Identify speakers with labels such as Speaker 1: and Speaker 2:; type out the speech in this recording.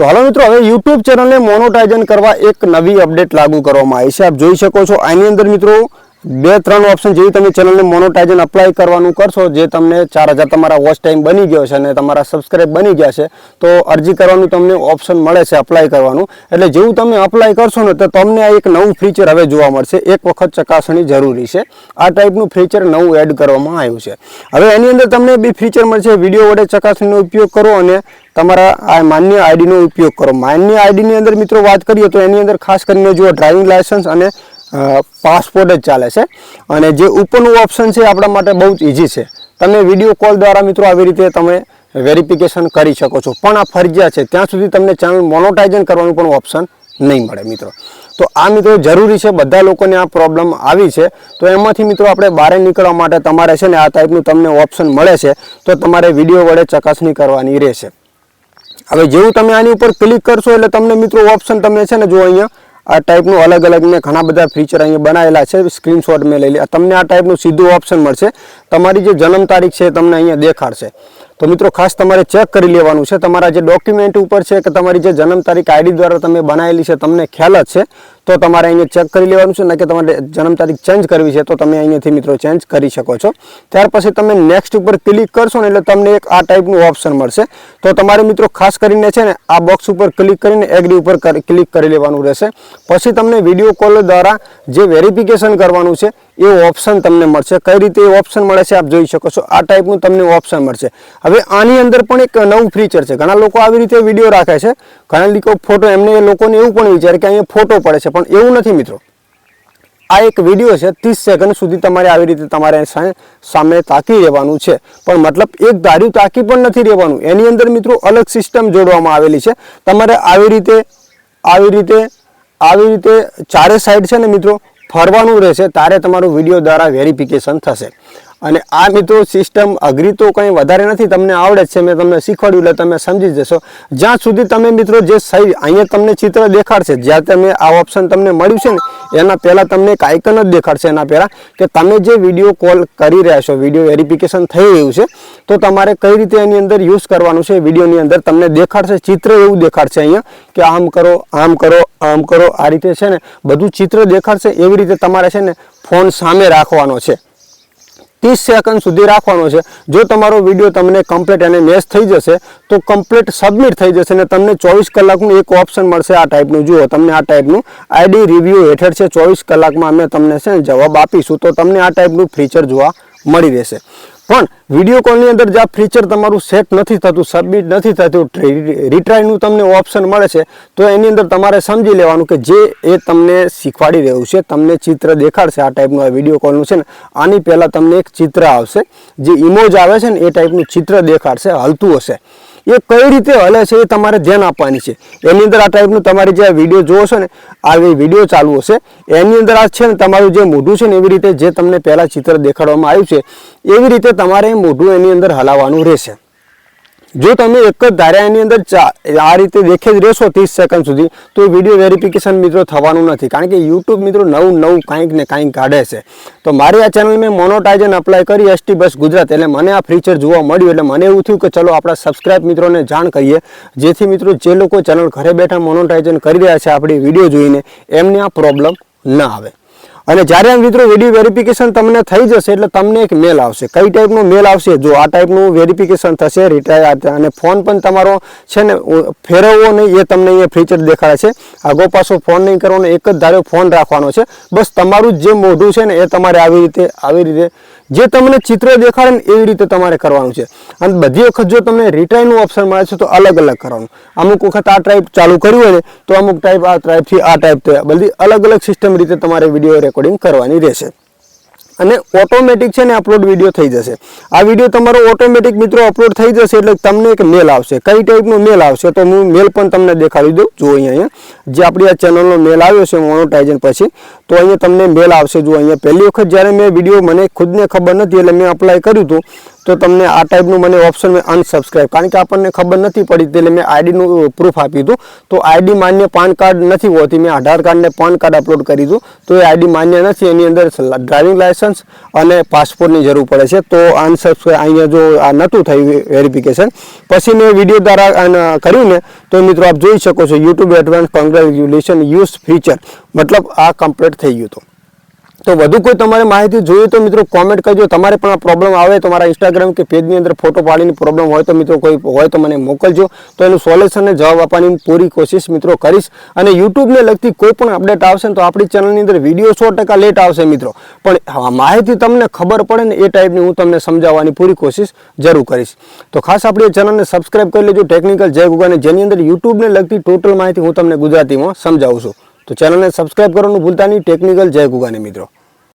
Speaker 1: તો હાલો મિત્રો, હવે યુટ્યુબ ચેનલને મોનોટાઇઝન કરવા એક નવી અપડેટ લાગુ કરવામાં આવી છે. આપ જોઈ શકો છો આની અંદર મિત્રો બે, ત્રણ ઓપ્શન જેવી તમે ચેનલને મોનોટાઇઝન અપ્લાય કરવાનું કરશો, જે તમને ચાર હજાર તમારા વોચ ટાઈમ બની ગયો છે અને તમારા સબસ્ક્રાઇબ બની ગયા છે, તો અરજી કરવાનું તમને ઓપ્શન મળે છે અપ્લાય કરવાનું. એટલે જેવું તમે અપ્લાય કરશો ને, તો તમને આ એક નવું ફીચર હવે જોવા મળશે. એક વખત ચકાસણી જરૂરી છે. આ ટાઈપનું ફીચર નવું એડ કરવામાં આવ્યું છે. હવે એની અંદર તમને બે ફીચર મળશે. વીડિયો વડે ચકાસણીનો ઉપયોગ કરો અને તમારા આ માન્ય આઈડીનો ઉપયોગ કરો. માન્ય આઈડીની અંદર મિત્રો વાત કરીએ તો એની અંદર ખાસ કરીને જુઓ ડ્રાઇવિંગ લાયસન્સ અને પાસપોર્ટ જ ચાલે છે. અને જે ઉપરનું ઓપ્શન છે આપણા માટે બહુ જ ઇઝી છે. તમે વીડિયો કોલ દ્વારા મિત્રો આવી રીતે તમે વેરિફિકેશન કરી શકો છો. પણ આ ફરજિયાત છે. ત્યાં સુધી તમને ચેનલ મોનોટાઇઝન કરવાનું પણ ઓપ્શન નહીં મળે મિત્રો. તો આ મિત્રો જરૂરી છે. બધા લોકોને આ પ્રોબ્લેમ આવી છે. તો એમાંથી મિત્રો આપણે બહાર નીકળવા માટે તમારે છે ને આ ટાઈપનું તમને ઓપ્શન મળે છે. તો તમારે વીડિયો વડે ચકાસણી કરવાની રહેશે. હવે જેવું તમે આની ઉપર ક્લિક કરશો એટલે તમને મિત્રો ઓપ્શન તમને છે ને જો અહીંયા આ ટાઈપનું અલગ અલગ મેં ઘણા બધા ફીચર અહીંયા બનાવેલા છે સ્ક્રીનશોટ મેં લઈ લે. તમને આ ટાઈપનું સીધું ઓપ્શન મળશે. તમારી જે જન્મ તારીખ છે તમને અહીંયા દેખાડશે. તો મિત્રો, ખાસ તમારે ચેક કરી લેવાનું છે. તમારા જે ડોક્યુમેન્ટ ઉપર છે કે તમારી જે જન્મ તારીખ આઈડી દ્વારા તમે બનાવેલી છે, તમને ખ્યાલ જ છે. તો તમારે અહીંયા ચેક કરી લેવાનું છે કે તમારે જન્મ તારીખ ચેન્જ કરવી છે, તો તમે અહીંયાથી મિત્રો ચેન્જ કરી શકો છો. ત્યાર પછી તમે નેક્સ્ટ ઉપર ક્લિક કરશો ને એટલે તમને એક આ ટાઈપનું ઓપ્શન મળશે. તો તમારે મિત્રો ખાસ કરીને છે ને, આ બોક્સ ઉપર ક્લિક કરીને એગ્રી ઉપર ક્લિક કરી લેવાનું રહેશે. પછી તમને વીડિયો કોલ દ્વારા જે વેરિફિકેશન કરવાનું છે, એ ઓપ્શન તમને મળશે. કઈ રીતે એ ઓપ્શન મળે છે, આપ જોઈ શકો છો. આ ટાઈપનું તમને ઓપ્શન મળશે. હવે આની અંદર પણ એક નવું ફીચર છે. ઘણા લોકો આવી રીતે વીડિયો રાખે છે. ઘણા લોકો ફોટો એમને લોકોને એવું પણ વિચારે કે અહીંયા ફોટો પડે છે. પણ એવું નથી મિત્રો. આ એક વીડિયો છે, ત્રીસ સેકન્ડ સુધી તમારે આવી રીતે તમારે સામે તાકી રહેવાનું છે. પણ મતલબ એક ધાર્યું તાકી પણ નથી રહેવાનું. એની અંદર મિત્રો અલગ સિસ્ટમ જોડવામાં આવેલી છે. તમારે આવી રીતે આવી રીતે આવી રીતે ચારે સાઈડ છે ને મિત્રો, ફરવાનું રહેશે, તારે તમારું વીડિયો દ્વારા વેરિફિકેશન થશે. અને આ મિત્રો સિસ્ટમ અઘરી તો કંઈ વધારે નથી, તમને આવડે છે, મેં તમને શીખવાડ્યું, એટલે તમે સમજી જશો. જ્યાં સુધી તમે મિત્રો જે સહી અહીંયા તમને ચિત્ર દેખાડશે, જ્યાં તમે આ ઓપ્શન તમને મળ્યું છે ને, એના પહેલાં તમને એક આઇકન જ દેખાડશે એના પહેલાં, કે તમે જે વીડિયો કોલ કરી રહ્યા છો વીડિયો વેરિફિકેશન થઈ રહ્યું છે, તો તમારે કઈ રીતે એની અંદર યુઝ કરવાનું છે વિડીયોની અંદર તમને દેખાડશે, ચિત્ર એવું દેખાડશે અહીંયા, કે આમ કરો આમ કરો આમ કરો, આ રીતે છે ને, બધું ચિત્ર દેખાડશે, એવી રીતે તમારે છે ને, ફોન સામે રાખવાનો છે. ત્રીસ સેકન્ડ સુધી રાખવાનો છે. જો તમારો વીડિયો તમને કમ્પ્લીટ અને મેચ થઈ જશે, તો કમ્પ્લીટ સબમિટ થઈ જશે અને તમને ચોવીસ કલાકનું એક ઓપ્શન મળશે આ ટાઈપનું જુઓ, તમને આ ટાઈપનું આઈડી રિવ્યૂ હેઠળ છે. ચોવીસ કલાકમાં અમે તમને છે જવાબ આપીશું. તો તમને આ ટાઈપનું ફીચર જોવા મળી રહેશે. પણ વીડિયો કોલની અંદર જે ફીચર તમારું સેટ નથી થતું સબમિટ નથી થતું રિટ્રાયનું તમને ઓપ્શન મળે છે, તો એની અંદર તમારે સમજી લેવાનું કે જે એ તમને શીખવાડી રહ્યું છે, તમને ચિત્ર દેખાડશે આ ટાઈપનું આ વીડિયો કોલનું છે ને, આની પહેલાં તમને એક ચિત્ર આવશે, જે ઇમોજ આવે છે ને, એ ટાઈપનું ચિત્ર દેખાડશે, હલતું હશે. એ કઈ રીતે હલે છે એ તમારે ધ્યાન આપવાની છે. એની અંદર આ ટાઈપનું તમારી જે વીડિયો જોવો છો ને, આ વીડિયો ચાલુ હશે, એની અંદર આ છે ને તમારું જે મોઢું છે ને એવી રીતે જે તમને પહેલાં ચિત્ર દેખાડવામાં આવ્યું છે, એવી રીતે તમારે મોઢું એની અંદર હલાવવાનું રહેશે. જો તમે એક જ ધાર્યા એની અંદર આ રીતે દેખે જ રહેશો ત્રીસ સેકન્ડ સુધી, તો વીડિયો વેરિફિકેશન મિત્રો થવાનું નથી. કારણ કે યુટ્યુબ મિત્રો નવું નવું કાંઈક ને કાંઈક કાઢે છે. તો મારી આ ચેનલ મેં મોનોટાઇઝન અપ્લાય કરી એસટી બસ ગુજરાત. એટલે મને આ ફીચર જોવા મળ્યું. એટલે મને એવું થયું કે ચલો આપણા સબસ્ક્રાઇબ મિત્રોને જાણ કરીએ. જેથી મિત્રો જે લોકો ચેનલ ઘરે બેઠા મોનોટાઇઝન કરી રહ્યા છે આપણી વીડિયો જોઈને, એમને આ પ્રોબ્લેમ ન આવે. અને જ્યારે આ મિત્રો વીડિયો વેરિફિકેશન તમને થઈ જશે એટલે તમને એક મેલ આવશે. કઈ ટાઈપનો મેલ આવશે? જો આ ટાઈપનું વેરિફિકેશન થશે રિટાયર અને ફોન પણ તમારો છે ને ફેરવવો નહીં, એ તમને અહીંયા ફીચર દેખાડે છે. આગો પાછો ફોન નહીં કરવાનો, એક જ ધારો ફોન રાખવાનો છે. બસ તમારું જે મોઢું છે ને, એ તમારે આવી રીતે આવી રીતે, જે તમને ચિત્ર દેખાડે ને, એવી રીતે તમારે કરવાનું છે. અને બધી વખત જો તમને રિટાયરનું ઓપ્શન મળે છે, તો અલગ અલગ કરવાનું. અમુક વખત આ ટાઈપ ચાલુ કર્યું હોય તો અમુક ટાઈપ આ ટાઈપથી આ ટાઈપ થયા. બધી અલગ અલગ સિસ્ટમ રીતે તમારે વીડિયો રેકોર્ડિંગ કરવાની રહેશે. અને ઓટોમેટિક છે ને અપલોડ વીડિયો થઈ જશે. આ વીડિયો તમારો ઓટોમેટિક મિત્રો અપલોડ થઈ જશે એટલે તમને એક મેલ આવશે. કઈ ટાઈપનો મેલ આવશે તો હું મેલ પણ તમને દેખાડી દઉં. જો અહીંયા જે આપણી આ ચેનલનો મેલ આવ્યો છે મોનોટાઇઝન પછી, તો અહીંયા તમને મેલ આવશે. જો અહીંયા પહેલી વખત જ્યારે મેં વીડિયો મને ખુદને ખબર નથી એટલે મેં અપ્લાય કર્યું હતું તો તમને આ ટાઈપનું મને ઓપ્શન મેં અનસબસ્ક્રાઈબ કારણ કે આપણને ખબર નથી પડી એટલે મેં આઈડીનું પ્રૂફ આપ્યું હતું. તો આઈડી માન્ય પાન કાર્ડ નથી હોતી. મેં આધાર કાર્ડને પાન કાર્ડ અપલોડ કરી દીધું. તો એ આઈડી માન્ય નથી. એની અંદર ડ્રાઇવિંગ લાયસન્સ અને પાસપોર્ટની જરૂર પડે છે. તો અનસબસ્ક્રાઈબ અહીંયા જો આ નહોતું થયું વેરિફિકેશન પછી મેં વીડિયો દ્વારા કર્યું ને, તો મિત્રો આપ જોઈ શકો છો YouTube advance congratulation use feature મતલબ આ કમ્પ્લીટ થઈ ગયું હતું. તો વધુ કોઈ તમારે માહિતી જોઈએ તો મિત્રો કોમેન્ટ કરજો. તમારે પણ આ પ્રોબ્લેમ આવે તો મારા ઇન્સ્ટાગ્રામ કે પેજની અંદર ફોટો પાડીને પ્રોબ્લેમ હોય તો મિત્રો કોઈ હોય તો મને મોકલજો. તો એનું સોલ્યુશનને જવાબ આપવાની પૂરી કોશિશ મિત્રો કરીશ. અને યુટ્યુબને લગતી કોઈ પણ અપડેટ આવશે તો આપણી ચેનલની અંદર વીડિયો સો ટકા લેટ આવશે મિત્રો. પણ માહિતી તમને ખબર પડે ને એ ટાઈપની હું તમને સમજાવવાની પૂરી કોશિશ જરૂર કરીશ. તો ખાસ આપણી ચેનલને સબસ્ક્રાઈબ કરી લેજો. ટેકનિકલ જય ગુગાને. જેની અંદર યુટ્યુબને લગતી ટોટલ માહિતી હું તમને ગુજરાતીમાં સમજાવું છું. તો ચેનલને સબસ્ક્રાઈબ કરવાનું ભૂલતા નહીં. ટેકનિકલ જય ગુગાની મિત્રો.